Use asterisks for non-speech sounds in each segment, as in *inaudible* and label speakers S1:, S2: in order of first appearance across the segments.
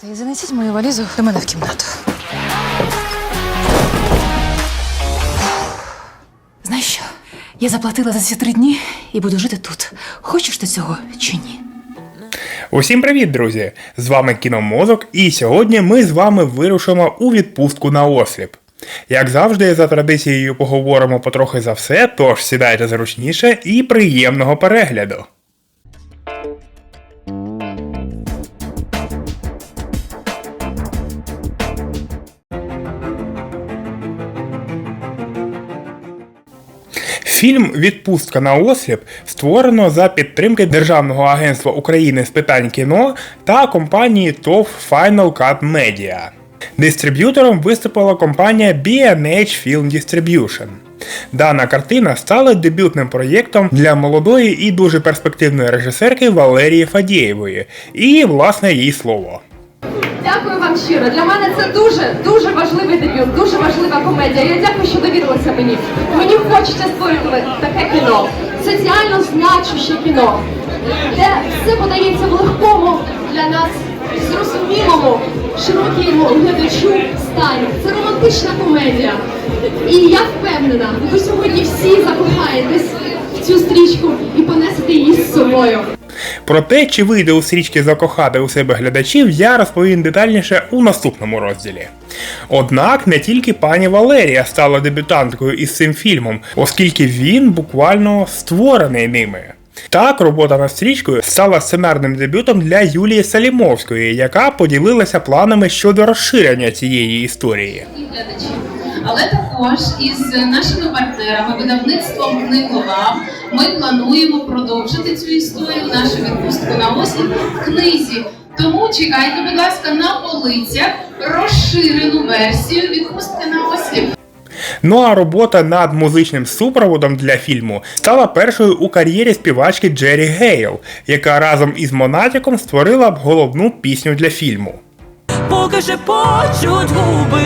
S1: Та й занесіть мою валізу до мене в кімнату. Знаєш що? Я заплатила за ці три дні і буду жити тут. Хочеш ти цього чи ні?
S2: Усім привіт, друзі! З вами Кіномозок, і сьогодні ми з вами вирушимо у відпустку на осліп. Як завжди, за традицією поговоримо потрохи за все, тож сідайте зручніше і приємного перегляду. Фільм Відпустка на осліп створено за підтримки Державного агентства України з питань кіно та компанії TOF Final Cut Media. Дистриб'ютором виступила компанія B&H Film Distribution. Дана картина стала дебютним проєктом для молодої і дуже перспективної режисерки Валерії Фадієвої, і власне їй слово.
S3: Дякую вам щиро. Для мене це дуже дуже важливий дебют, дуже важлива комедія. Я дякую, що довірилися мені. Мені хочеться створювати таке кіно, соціально значуще кіно, де все подається в легкому для нас зрозумілому, широкому глядачу стані. Це романтична комедія. І я впевнена, ви сьогодні всі закохаєтесь в цю стрічку і понесете її з собою.
S2: Про те, чи вийде у стрічки закохати у себе глядачів, я розповім детальніше у наступному розділі. Однак не тільки пані Валерія стала дебютанткою із цим фільмом, оскільки він буквально створений ними. Так, робота над стрічкою стала сценарним дебютом для Юлії Салімовської, яка поділилася планами щодо розширення цієї історії.
S4: Але також із нашими партнерами, видавництвом Книголав, ми плануємо продовжити цю історію, нашу відпустку на осінь в книзі. Тому чекайте, будь ласка, на полицях розширену версію відпустки на осліп.
S2: Ну а робота над музичним супроводом для фільму стала першою у кар'єрі співачки Джері Гейл, яка разом із Монатіком створила б головну пісню для фільму.
S5: поки ще почуть губи.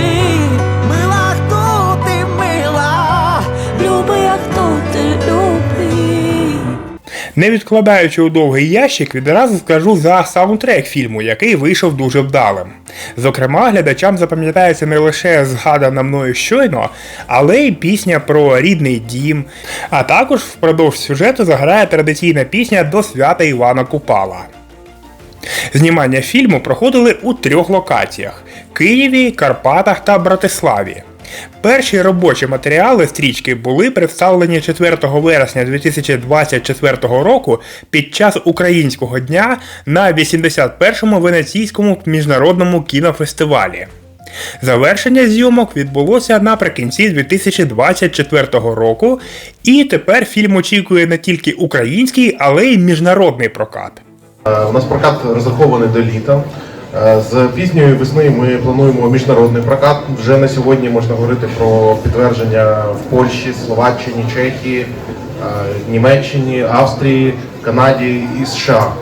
S2: Не відкладаючи у довгий ящик, відразу скажу за саундтрек фільму, який вийшов дуже вдалим. Зокрема, глядачам запам'ятається не лише згадана мною щойно, але й пісня про рідний дім. А також впродовж сюжету заграє традиційна пісня до свята Івана Купала. Знімання фільму проходили у трьох локаціях: Києві, Карпатах та Братиславі. Перші робочі матеріали стрічки були представлені 4 вересня 2024 року під час українського дня на 81-му Венеційському міжнародному кінофестивалі. Завершення зйомок відбулося наприкінці 2024 року, і тепер фільм очікує не тільки український, але й міжнародний прокат.
S6: Е, У нас прокат розрахований до літа. Е, З пізньої весни ми плануємо міжнародний прокат. Вже на сьогодні можна говорити про підтвердження в Польщі, Словаччині, Чехії, е, Німеччині, Австрії, Канаді і США.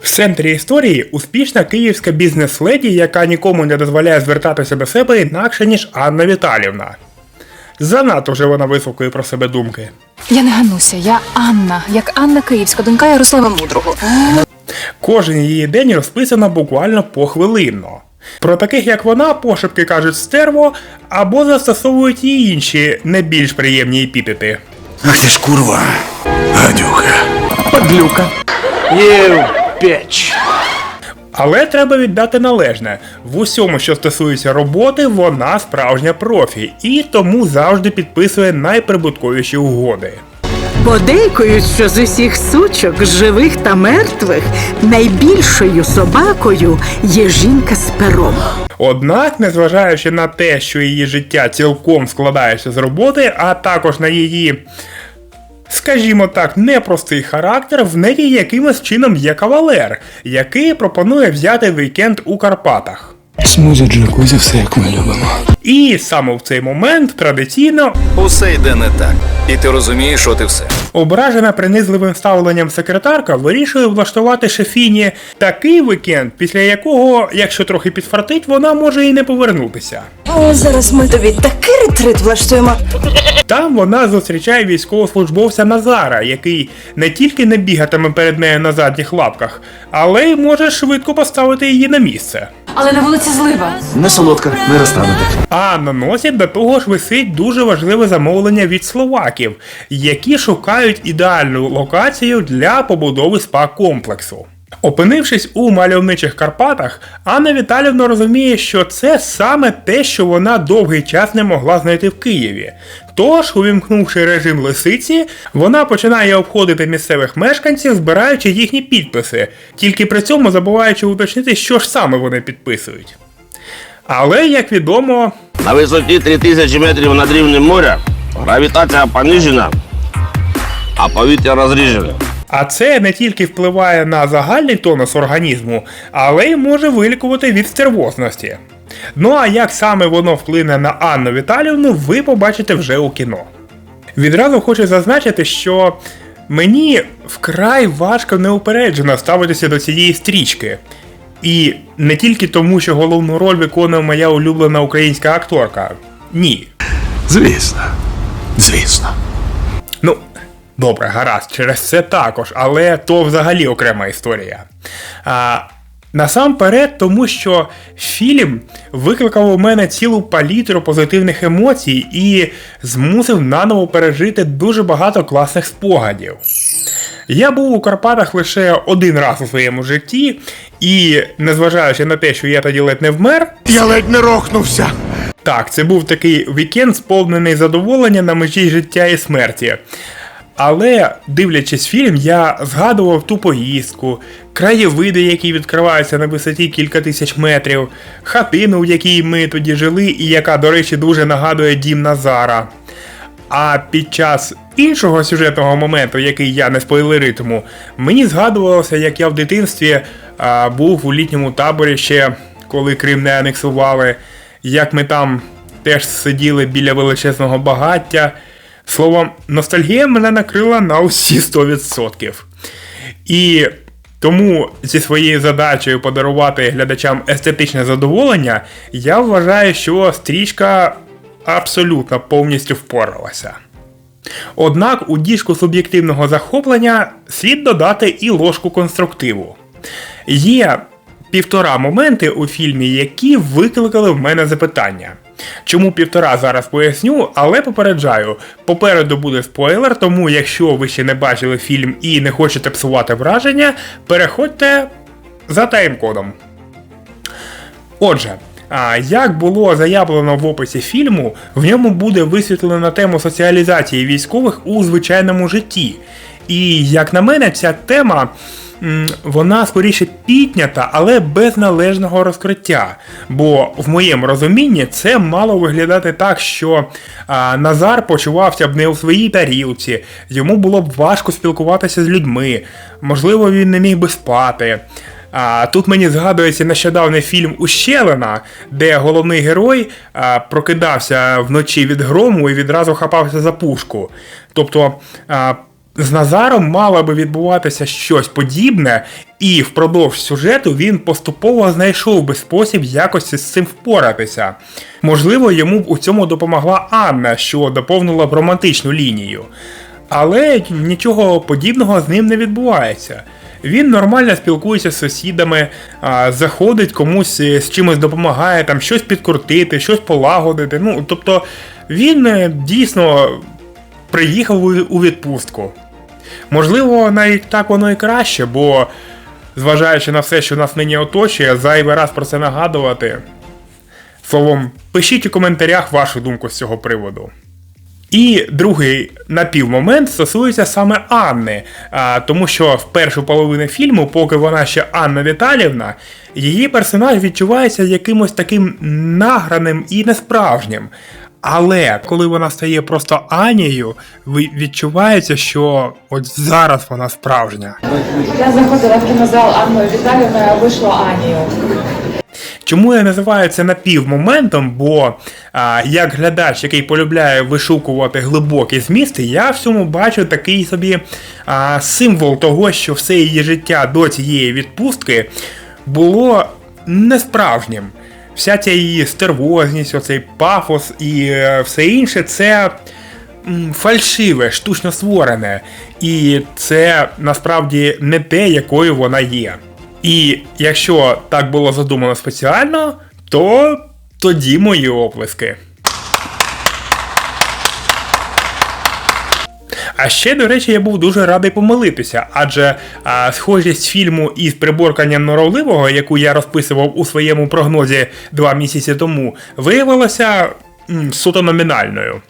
S2: В центрі історії успішна київська бізнес-леді, яка нікому не дозволяє звертатися до себе інакше, ніж Анна Віталівна. Занадто вже вона високої про себе думки.
S1: Я не гануся, я Анна, як Анна Київська, донька Ярослава Мудрого.
S2: Кожен її день розписано буквально похвилинно. Про таких, як вона, пошепки кажуть стерво або застосовують і інші не більш приємні епітети.
S7: Ах ти ж курва, гадюка.
S2: Але треба віддати належне. В усьому, що стосується роботи, вона справжня профі і тому завжди підписує найприбутковіші угоди.
S8: Подейкують, що з усіх сучок, живих та мертвих, найбільшою собакою є жінка з пером.
S2: Однак, незважаючи на те, що її життя цілком складається з роботи, а також на її, скажімо так, непростий характер, в неї якимось чином є кавалер, який пропонує взяти вікенд у Карпатах.
S7: Смузі джакузі, все як ми любимо.
S2: І саме в цей момент традиційно
S9: Усе йде не так. І ти розумієш, от і все.
S2: Ображена принизливим ставленням секретарка вирішує влаштувати шефіні такий вікенд, після якого, якщо трохи підфартить, вона може і не повернутися.
S5: О, зараз ми тобі такий ретрит влаштуємо.
S2: Там вона зустрічає військовослужбовця Назара, який не тільки не бігатиме перед нею на задніх лапках, але й може швидко поставити її на місце.
S1: Але на вулиці злива.
S7: Не солодка, не розтанете.
S2: А на носі до того ж висить дуже важливе замовлення від словаків, які шукають ідеальну локацію для побудови спа-комплексу. Опинившись у мальовничих Карпатах, Анна Віталівна розуміє, що це саме те, що вона довгий час не могла знайти в Києві. Тож, увімкнувши режим лисиці, вона починає обходити місцевих мешканців, збираючи їхні підписи, тільки при цьому забуваючи уточнити, що ж саме вони підписують. Але, як відомо,
S9: На висоті 3000 метрів над рівнем моря гравітація понижена, а повітря розріжене.
S2: А це не тільки впливає на загальний тонус організму, але й може вилікувати від стервозності. Ну а як саме воно вплине на Анну Віталівну, ви побачите вже у кіно. Відразу хочу зазначити, що мені вкрай важко неупереджено ставитися до цієї стрічки. І не тільки тому, що головну роль виконує моя улюблена українська акторка. Ні,
S7: Звісно. Звісно.
S2: Добре, гаразд, через це також, але то взагалі окрема історія. А, насамперед, тому що фільм викликав у мене цілу палітру позитивних емоцій і змусив наново пережити дуже багато класних спогадів. Я був у Карпатах лише один раз у своєму житті, і незважаючи на те, що я тоді ледь не вмер,
S7: Я ледь не рохнувся.
S2: так, це був такий вікенд, сповнений задоволення на межі життя і смерті. Але, дивлячись фільм, я згадував ту поїздку, краєвиди, які відкриваються на висоті кілька тисяч метрів, хатину, в якій ми тоді жили, і яка, до речі, дуже нагадує дім Назара. А під час іншого сюжетного моменту, який я не спойлеритиму, мені згадувалося, як я в дитинстві а, був у літньому таборі ще коли Крим не анексували, як ми там теж сиділи біля величезного багаття. Словом, ностальгія мене накрила на усі 100%. І тому зі своєю задачею подарувати глядачам естетичне задоволення, я вважаю, що стрічка абсолютно повністю впоралася. Однак у діжку суб'єктивного захоплення слід додати і ложку конструктиву. Є півтора моменти у фільмі, які викликали в мене запитання. Чому півтора зараз поясню, але попереджаю, попереду буде спойлер, тому якщо ви ще не бачили фільм і не хочете псувати враження, переходьте за тайм-кодом. Отже, а як було заявлено в описі фільму, в ньому буде висвітлена тему соціалізації військових у звичайному житті. І як на мене, ця тема вона скоріше піднята, але без належного розкриття. Бо в моєму розумінні це мало виглядати так, що а, Назар почувався б не у своїй тарілці, йому було б важко спілкуватися з людьми, можливо, він не міг би спати. А тут мені згадується нещодавний фільм Ущелина, де головний герой а, прокидався вночі від грому і відразу хапався за пушку. Тобто а, з Назаром мало би відбуватися щось подібне, і впродовж сюжету він поступово знайшов би спосіб якось з цим впоратися. Можливо, йому б у цьому допомогла Анна, що доповнила б романтичну лінію. Але нічого подібного з ним не відбувається. Він нормально спілкується з сусідами, заходить комусь е, з чимось допомагає, там щось підкрутити, щось полагодити. Ну, тобто він е, дійсно приїхав у- у відпустку. Можливо, навіть так воно і краще, бо зважаючи на все, що нас нині оточує, зайвий раз про це нагадувати. Словом, пишіть у коментарях вашу думку з цього приводу. І другий напівмомент стосується саме Анни, а, тому що в першу половину фільму, поки вона ще Анна Віталівна, її персонаж відчувається якимось таким награним і несправжнім. Але коли вона стає просто Анією, ви- відчувається, що от зараз вона справжня.
S10: Я заходила в кінозал Анною Віталіївною, а вийшла Анією.
S2: Чому я називаю це напівмоментом? Бо а, як глядач, який полюбляє вишукувати глибокі змісти, я в цьому бачу такий собі а, символ того, що все її життя до цієї відпустки було несправжнім. Вся ця її стервозність, оцей пафос і е, все інше це фальшиве, штучно створене. І це насправді не те, якою вона є. І якщо так було задумано спеціально, то тоді мої оплески. А ще, до речі, я був дуже радий помилитися, адже а, схожість фільму із приборканням норовливого, яку я розписував у своєму прогнозі два місяці тому, виявилася м, суто номінальною.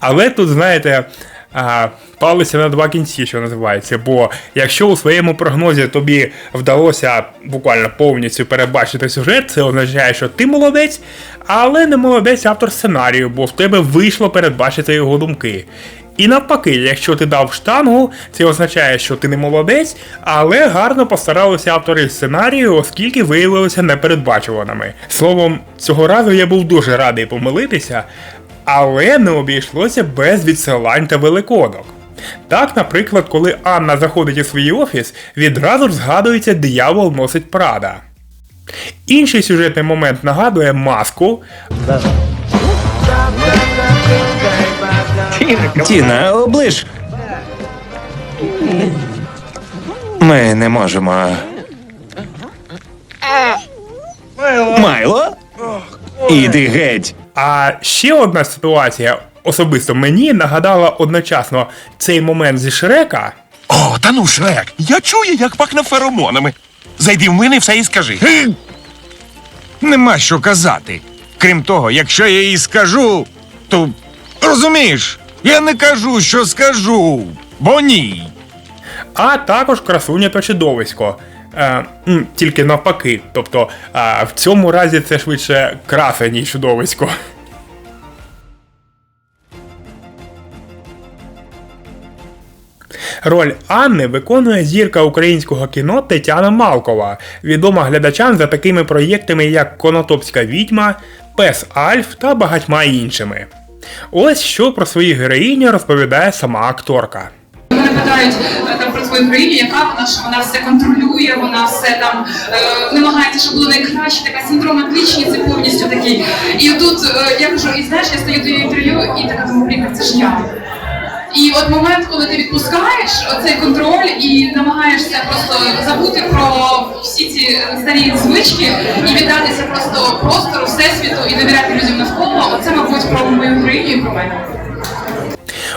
S2: Але тут, знаєте, а, палися на два кінці, що називається. Бо якщо у своєму прогнозі тобі вдалося буквально повністю перебачити сюжет, це означає, що ти молодець, але не молодець автор сценарію, бо в тебе вийшло передбачити його думки. І навпаки, якщо ти дав штангу, це означає, що ти не молодець, але гарно постаралися автори сценарію, оскільки виявилися непередбачуваними. Словом, цього разу я був дуже радий помилитися, але не обійшлося без відсилань та великодок. Так, наприклад, коли Анна заходить у свій офіс, відразу ж згадується диявол носить Прада. Інший сюжетний момент нагадує маску,
S10: Тіна, оближ. Ми не можемо. Майло? Іди геть.
S2: А ще одна ситуація особисто мені нагадала одночасно цей момент зі Шрека.
S7: О, та ну Шрек, я чую, як пахне феромонами. Зайди в мене все і скажи. Нема що казати. Крім того, якщо я їй скажу, то розумієш, я не кажу, що скажу, бо ні.
S2: а також красуня та чудовисько. Е, тільки навпаки. Тобто е, в цьому разі це швидше краса, ніж чудовисько. Роль Анни виконує зірка українського кіно Тетяна Малкова, відома глядачам за такими проєктами, як Конотопська відьма, Пес Альф та багатьма іншими. Ось що про свою героїню розповідає сама акторка.
S4: Мене питають е, там про твою країну, яка вона, що вона все контролює, вона все там е, намагається, щоб було найкраще, така синдром отлічниці повністю такий. І тут е, я кажу, і знаєш, я стою до інтерв'ю і така думаю, блін, це ж я. І от момент, коли ти відпускаєш оцей контроль і намагаєшся просто забути про всі ці старі звички і віддатися просто простору, всесвіту і довіряти людям навколо, оце, мабуть, про мою героїню і про мене.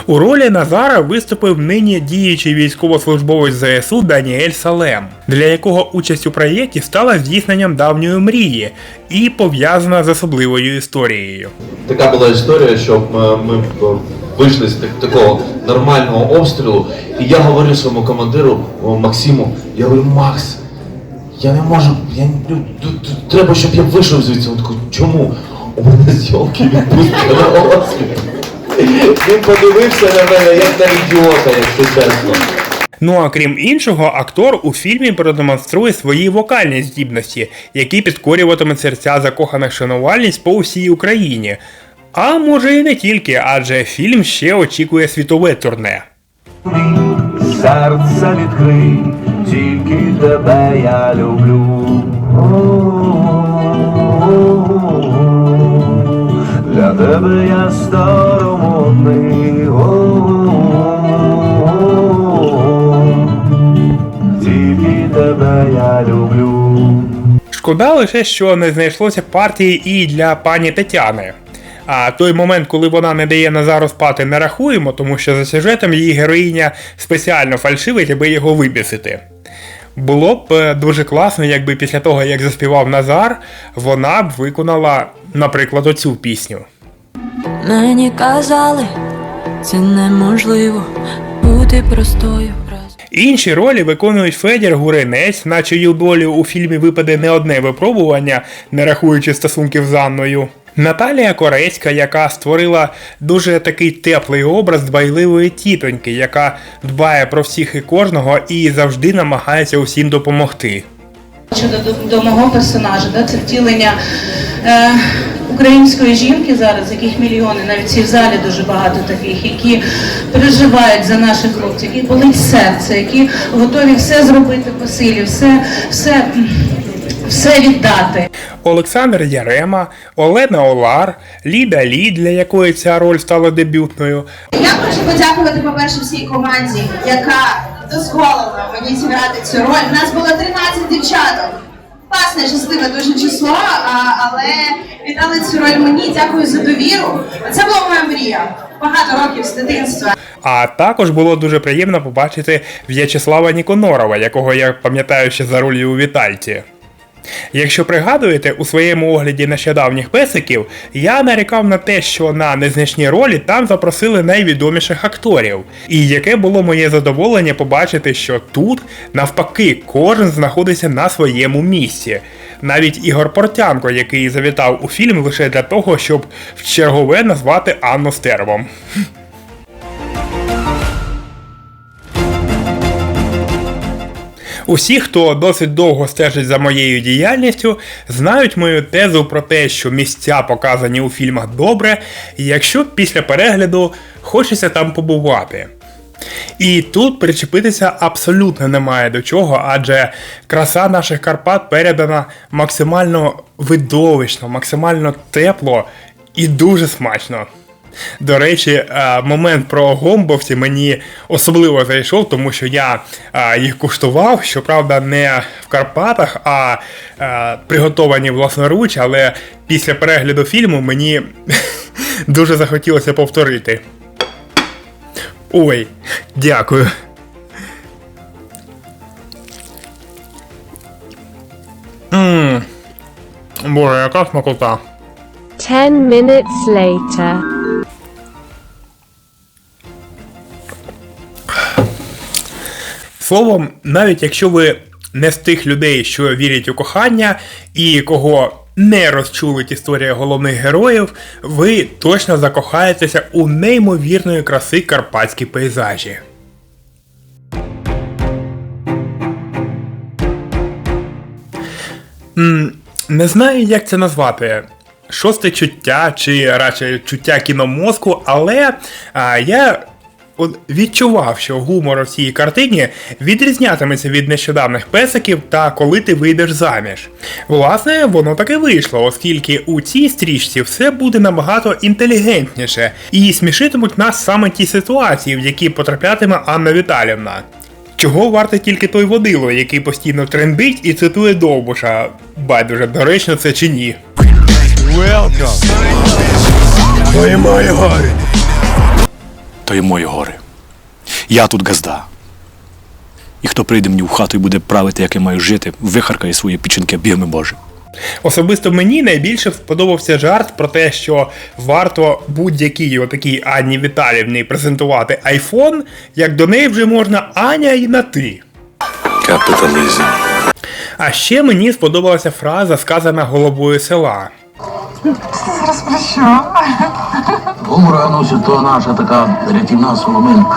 S2: У ролі Назара виступив нині діючий військовослужбовець ЗСУ Даніель Салем, для якого участь у проєкті стала здійсненням давньої мрії і пов'язана з особливою історією.
S11: Така була історія, що е, ми е, вийшли з такого нормального обстрілу, і я говорю своєму командиру Максиму, я говорю, Макс, я не можу, я не- треба, щоб я вийшов звідси. Він такий, чому? Зйомки відпустка на Він подивився на мене як на ідіота, якщо чесно.
S2: Ну а крім іншого, актор у фільмі продемонструє свої вокальні здібності, які підкорюватимуть серця закоханих шанувальниць по всій Україні. А може і не тільки, адже фільм ще очікує світове турне.
S12: Серце відкрий, тільки тебе я люблю. Тебе я старомодний. Тільки тебе я люблю.
S2: Шкода лише, що не знайшлося партії і для пані Тетяни. А той момент, коли вона не дає Назару спати, не рахуємо, тому що за сюжетом її героїня спеціально фальшивить, аби його вибісити. Було б е, дуже класно, якби після того, як заспівав Назар, вона б виконала, наприклад, оцю пісню.
S5: Мені казали, це неможливо бути простою.
S2: Інші ролі виконують Федір Гуринець, на чию долю у фільмі випаде не одне випробування, не рахуючи стосунків з Анною. Наталія Корецька, яка створила дуже такий теплий образ дбайливої тітоньки, яка дбає про всіх і кожного і завжди намагається усім допомогти.
S13: Щодо до, до мого персонажа, да, це втілення е, української жінки зараз, яких мільйони, навіть всі в залі дуже багато таких, які переживають за наших хлопців, які болить серце, які готові все зробити по силі, все, все, все віддати.
S2: Олександр Ярема, Олена Олар, Ліда Лі, для якої ця роль стала дебютною,
S3: Я хочу подякувати, по-перше, всій команді, яка дозволила мені зіграти цю роль. У нас було 13 дівчаток. Класне, щасливе дуже число, але віддали цю роль мені. Дякую за довіру. Це була моя мрія. Багато років з дитинства.
S2: А також було дуже приємно побачити В'ячеслава Ніконорова, якого я пам'ятаю ще за ролью у Вітальці. Якщо пригадуєте, у своєму огляді нещодавніх песиків я нарікав на те, що на незначні ролі там запросили найвідоміших акторів. І яке було моє задоволення побачити, що тут, навпаки, кожен знаходиться на своєму місці. Навіть Ігор Портянко, який завітав у фільм лише для того, щоб в чергове назвати Анну Стервом. Усі, хто досить довго стежить за моєю діяльністю, знають мою тезу про те, що місця показані у фільмах добре, якщо після перегляду хочеться там побувати. І тут причепитися абсолютно немає до чого, адже краса наших Карпат передана максимально видовищно, максимально тепло і дуже смачно. До речі, е, момент про гомбовці мені особливо зайшов, тому що я е, їх куштував, щоправда, не в Карпатах, а е, приготовані власноруч, але після перегляду фільму мені *laughs* дуже захотілося повторити. Ой, дякую. Ммм. Боже, яка смакота.
S14: Ten minutes later.
S2: Словом, навіть якщо ви не з тих людей, що вірять у кохання, і кого не розчулить історія головних героїв, ви точно закохаєтеся у неймовірної краси карпатські пейзажі. Не знаю, як це назвати. Шосте чуття, чи радше чуття кіномозку, але а, я от відчував, що гумор у цій картині відрізнятиметься від нещодавних песиків та коли ти вийдеш заміж. Власне, воно таки вийшло, оскільки у цій стрічці все буде набагато інтелігентніше, і смішитимуть нас саме ті ситуації, в які потраплятиме Анна Віталівна. Чого варте тільки той водило, який постійно трендить і цитує Довбуша. Байдуже, доречно це чи ні.
S15: То є мої гори. То є мої гори. Я тут газда. І хто прийде мені в хату і буде правити, як я маю жити, вихаркає свої печінки бігми Боже.
S2: Особисто мені найбільше сподобався жарт про те, що варто будь-якій отакій Анні Віталівні презентувати айфон, як до неї вже можна Аня і на ти.
S15: Капіталізм.
S2: А ще мені сподобалася фраза, сказана головою села.
S16: Зараз про що?
S17: Гумор, Анусю, то наша така рятівна соломинка.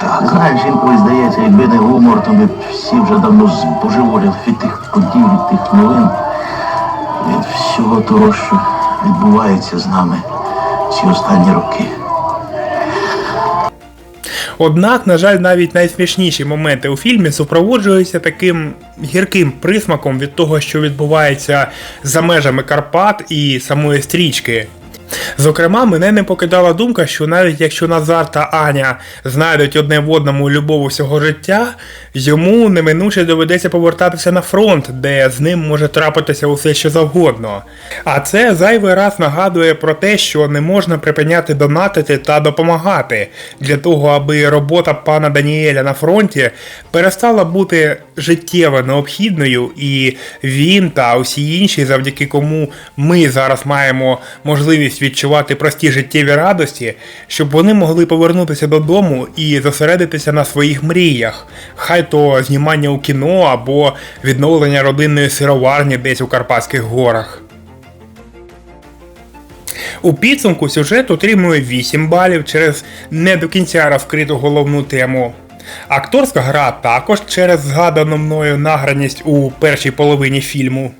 S17: Так. Знаєш, інколи здається, якби не гумор, то ми б всі вже давно збожеволіли від тих подій, від тих новин, від всього того, що відбувається з нами ці останні роки.
S2: Однак, на жаль, навіть найсмішніші моменти у фільмі супроводжуються таким гірким присмаком від того, що відбувається за межами Карпат і самої стрічки. Зокрема, мене не покидала думка, що навіть якщо Назар та Аня знайдуть одне в одному любов усього життя, йому неминуче доведеться повертатися на фронт, де з ним може трапитися усе що завгодно. А це зайвий раз нагадує про те, що не можна припиняти донатити та допомагати для того, аби робота пана Даніеля на фронті перестала бути життєво необхідною, і він та усі інші, завдяки кому ми зараз маємо можливість відчувати прості життєві радості, щоб вони могли повернутися додому і зосередитися на своїх мріях, хай то знімання у кіно або відновлення родинної сироварні десь у Карпатських горах. У підсумку сюжет отримує 8 балів через не до кінця розкриту головну тему. Акторська гра також через згадану мною награність у першій половині фільму.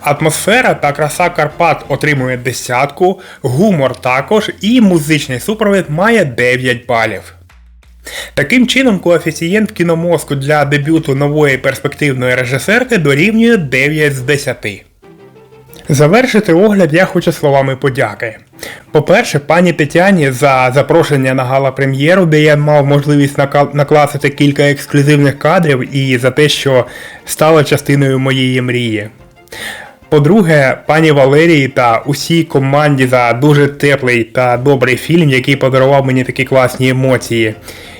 S2: Атмосфера та краса Карпат отримує десятку, гумор також і музичний супровід має 9 балів. Таким чином, коефіцієнт кіномозку для дебюту нової перспективної режисерки дорівнює 9 з 10. Завершити огляд я хочу словами подяки. По-перше, пані Тетяні за запрошення на гала-прем'єру, де я мав можливість накласти кілька ексклюзивних кадрів і за те, що стала частиною моєї мрії. По-друге, пані Валерії та усій команді за дуже теплий та добрий фільм, який подарував мені такі класні емоції.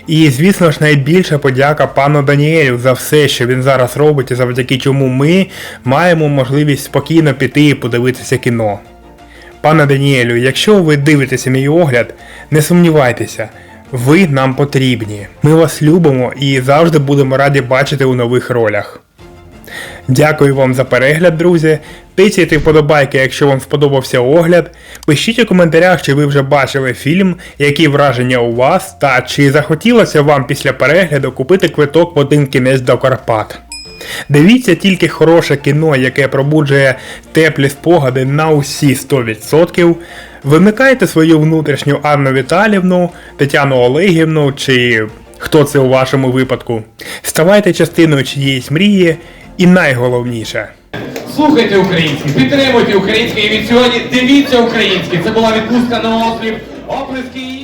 S2: І, звісно ж, найбільша подяка пану Даніелю за все, що він зараз робить, і завдяки чому ми маємо можливість спокійно піти і подивитися кіно. Пане Даніелю, якщо ви дивитеся мій огляд, не сумнівайтеся, ви нам потрібні. Ми вас любимо і завжди будемо раді бачити у нових ролях. Дякую вам за перегляд, друзі. Тицяйте вподобайки, якщо вам сподобався огляд. Пишіть у коментарях, чи ви вже бачили фільм, які враження у вас, та чи захотілося вам після перегляду купити квиток в один кінець до Карпат. Дивіться тільки хороше кіно, яке пробуджує теплі спогади на усі 100%. Вимикайте свою внутрішню Анну Віталівну, Тетяну Олегівну чи хто це у вашому випадку. Ставайте частиною чиєїсь мрії і найголовніше.
S18: Слухайте українське, підтримуйте українське і від сьогодні дивіться українське. Це була відпустка на острів. Оплески.